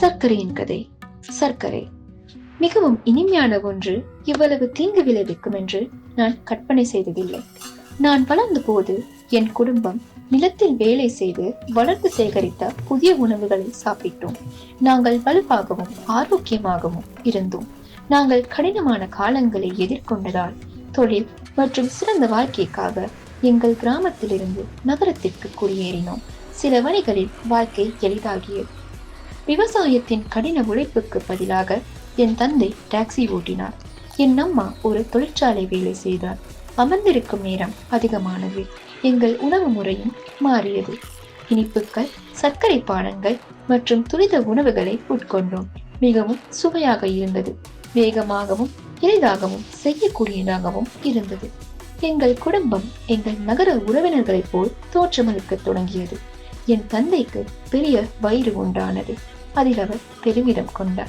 சர்க்கரையின் கதை. சர்க்கரை. மிகவும் இனிமையான ஒன்று இவ்வளவு தீங்கு விளைவிக்கும் என்று நான் கற்பனை செய்ததில்லை. நான் வளர்ந்த போது என் குடும்பம் நிலத்தில் வேலை செய்து வளர்த்து சேகரித்த புதிய உணவுகளை சாப்பிட்டோம். நாங்கள் வலுவாகவும் ஆரோக்கியமாகவும் இருந்தோம். நாங்கள் கடினமான காலங்களை எதிர்கொண்டதால் தொழில் மற்றும் சிறந்த வாழ்க்கைக்காக எங்கள் கிராமத்திலிருந்து நகரத்திற்கு குடியேறினோம். சில வழிகளில் வாழ்க்கை எளிதாகியது. விவசாயத்தின் கடின உழைப்புக்கு பதிலாக என் தந்தை டாக்ஸி ஓட்டினார். என் அம்மா ஒரு தொழிற்சாலை வேலை செய்தார். அமர்ந்திருக்கும் நேரம் அதிகமானது. எங்கள் உணவு முறையும் மாறியது. இனிப்புகள் சர்க்கரை பானங்கள் மற்றும் துரித உணவுகளை உட்கொண்டோம். மிகவும் சுவையாக இருந்தது. வேகமாகவும் எளிதாகவும் செய்யக்கூடியதாகவும் இருந்தது. எங்கள் குடும்பம் எங்கள் நகர உறவினர்களைப் போல் தோற்றமளிக்க தொடங்கியது. என் தந்தைக்கு பெரிய வயிறு உண்டானது. அதில் அவர் பெருமிதம் கொண்டார்.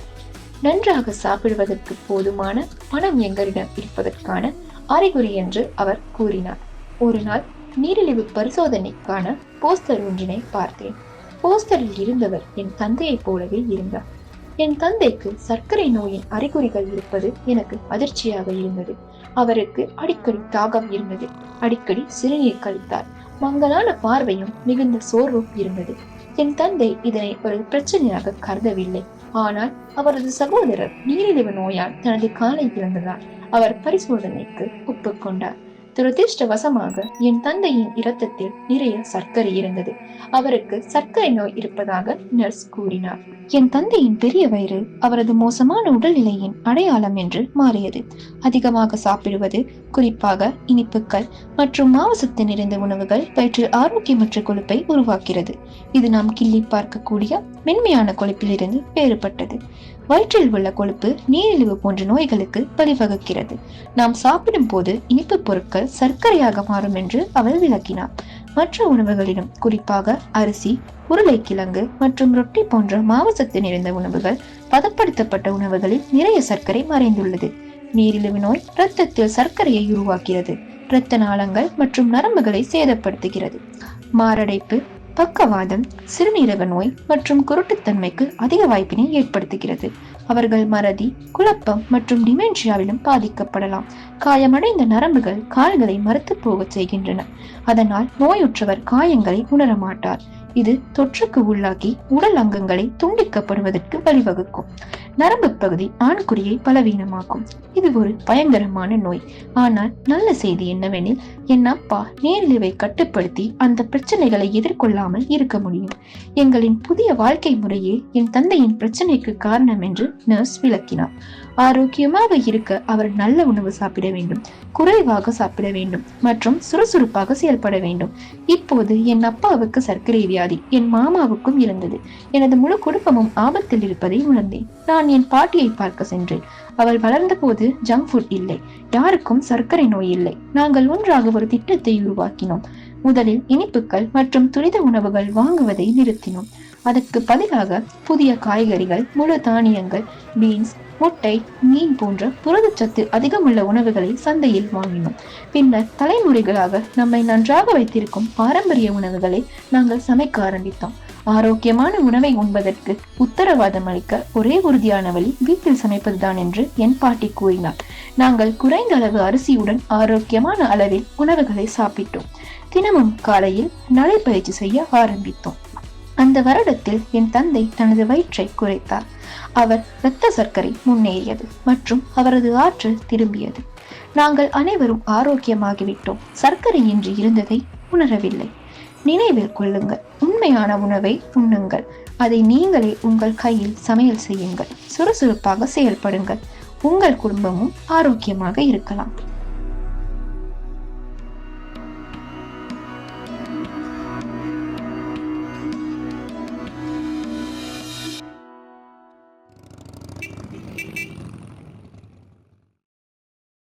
நன்றாக சாப்பிடுவதற்கு போதுமான பணம் எங்களிடம் இருப்பதற்கான அறிகுறி என்று அவர் கூறினார். ஒரு நாள் நீரிழிவு பரிசோதனைக்கான போஸ்டர் ஒன்றினை பார்த்தேன். போஸ்டரில் இருந்தவர் என் தந்தையைப் போலவே இருந்தார். என் தந்தைக்கு சர்க்கரை நோயின் அறிகுறிகள் இருப்பது எனக்கு அதிர்ச்சியாக இருந்தது. அவருக்கு அடிக்கடி தாகம் இருந்தது. அடிக்கடி சிறுநீர் கழித்தார். மங்கலான பார்வையும் மிகுந்த சோர்வும் இருந்தது. என் தந்தை இதனை ஒரு பிரச்சனையாக கருதவில்லை. ஆனால் அவரது சகோதரர் நீரிழிவு நோயால் தனது காலை இழந்ததால் அவர் பரிசோதனைக்கு ஒப்புக்கொண்டார் துரதிருஷ்டவசமாக என் தந்தையின் இரத்தத்தில் நிறைய சர்க்கரை இருந்தது. அவருக்கு சர்க்கரை நோய் இருப்பதாக நர்ஸ் கூறினார். என் தந்தையின் பெரிய வயிறு அவரது மோசமான உடல்நிலையின் அடையாளம் என்று மாறியது. அதிகமாக சாப்பிடுவது குறிப்பாக இனிப்புகள் மற்றும் மாவசத்து நிறைந்த உணவுகள் வயிற்றில் ஆரோக்கியமற்ற கொழுப்பை உருவாக்கிறது. இது நாம் கிள்ளி பார்க்கக்கூடிய மென்மையான கொழுப்பிலிருந்து வேறுபட்டது. வயிற்றில் உள்ள கொழுப்பு நீரிழிவு போன்ற நோய்களுக்கு வழிவகுக்கிறது. நாம் சாப்பிடும் போது இனிப்பு பொருட்கள் சர்க்கரையாக மாறும் என்று அவள் விளக்கினார். மற்ற உணவுகளிலும் குறிப்பாக அரிசி உருளைக்கிழங்கு மற்றும் ரொட்டி போன்ற மாவசத்து நிறைந்த உணவுகள் பதப்படுத்தப்பட்ட உணவுகளில் நிறைய சர்க்கரை மறைந்துள்ளது. நீரிழிவு நோய் இரத்தத்தில் சர்க்கரையை உருவாக்கிறது இரத்த நாளங்கள் மற்றும் நரம்புகளை சேதப்படுத்துகிறது. மாரடைப்பு பக்கவாதம் சிறுநீரக நோய் மற்றும் குருட்டுத்தன்மைக்கு அதிக வாய்ப்பினை ஏற்படுத்துகிறது. அவர்கள் மறதி குழப்பம் மற்றும் டிமென்ஷியாவிலும் பாதிக்கப்படலாம். காயமடைந்த நரம்புகள் கால்களை மறுத்து போகச் செய்கின்றன. அதனால் நோயுற்றவர் காயங்களை உணரமாட்டார் இது தொற்றுக்கு உள்ளாக்கி உடல் அங்கங்களை துண்டிக்கப்படுவதற்கு வழிவகுக்கும். நரம்பு பகுதி ஆண்குறியை பலவீனமாக்கும். இது ஒரு பயங்கரமான நோய். ஆனால் நல்ல செய்தி என்னவெனில் என் அப்பா நீரிழிவை கட்டுப்படுத்தி அந்த பிரச்சனைகளை எதிர்கொள்ளாமல் இருக்க முடியும். எங்களின் புதிய வாழ்க்கை முறையே என் தந்தையின் பிரச்சனைக்கு காரணம் என்று நர்ஸ் விளக்கினார். ஆரோக்கியமாக இருக்க அவர் நல்ல உணவு சாப்பிட வேண்டும். குறைவாக சாப்பிட வேண்டும். மற்றும் சுறுசுறுப்பாக செயல்பட வேண்டும். இப்போது என் அப்பாவுக்கு சர்க்கரை வியாதி என் மாமாவுக்கும் இருந்தது. எனது முழு குடும்பமும் ஆபத்தில் இருப்பதை உணர்ந்தேன். நான் என் பாட்டியை பார்க்க சென்றேன். அவள் வளர்ந்த போது ஜங்க் ஃபுட் இல்லை. யாருக்கும் சர்க்கரை நோய் இல்லை. நாங்கள் ஒன்றாக ஒரு திட்டத்தை உருவாக்கினோம். முதலில் இனிப்புகள் மற்றும் துரித உணவுகள் வாங்குவதை நிறுத்தினோம். அதற்கு பதிலாக புதிய காய்கறிகள் முழு தானியங்கள் பீன்ஸ் முட்டை மீன் போன்ற புரதச்சத்து அதிகமுள்ள உணவுகளை சந்தையில் வாங்கினோம். பின்னர் தலைமுறைகளாக நம்மை நன்றாக வைத்திருக்கும் பாரம்பரிய உணவுகளை நாங்கள் சமைக்க ஆரம்பித்தோம். ஆரோக்கியமான உணவை உண்பதற்கு உத்தரவாதம் அளிக்க ஒரே உறுதியான வழி வீட்டில் சமைப்பதுதான் என்று என் பாட்டி கூறினார். நாங்கள் குறைந்த அளவு அரிசியுடன் ஆரோக்கியமான அளவில் உணவுகளை சாப்பிட்டோம். தினமும் காலையில் நடைப்பயிற்சி செய்ய ஆரம்பித்தோம். அந்த வருடத்தில் என் தந்தை தனது வயிற்றை குறைத்தார். அவர் இரத்த சர்க்கரை முன்னேறியது மற்றும் அவரது ஆற்றல் திரும்பியது. நாங்கள் அனைவரும் ஆரோக்கியமாகிவிட்டோம். சர்க்கரை இன்றி இருந்ததை உணரவில்லை. நினைவில் கொள்ளுங்கள். உண்மையான உணவை உண்ணுங்கள். அதை நீங்களே உங்கள் கையில் சமையல் செய்யுங்கள். சுறுசுறுப்பாக செயல்படுங்கள். உங்கள் குடும்பமும் ஆரோக்கியமாக இருக்கலாம்.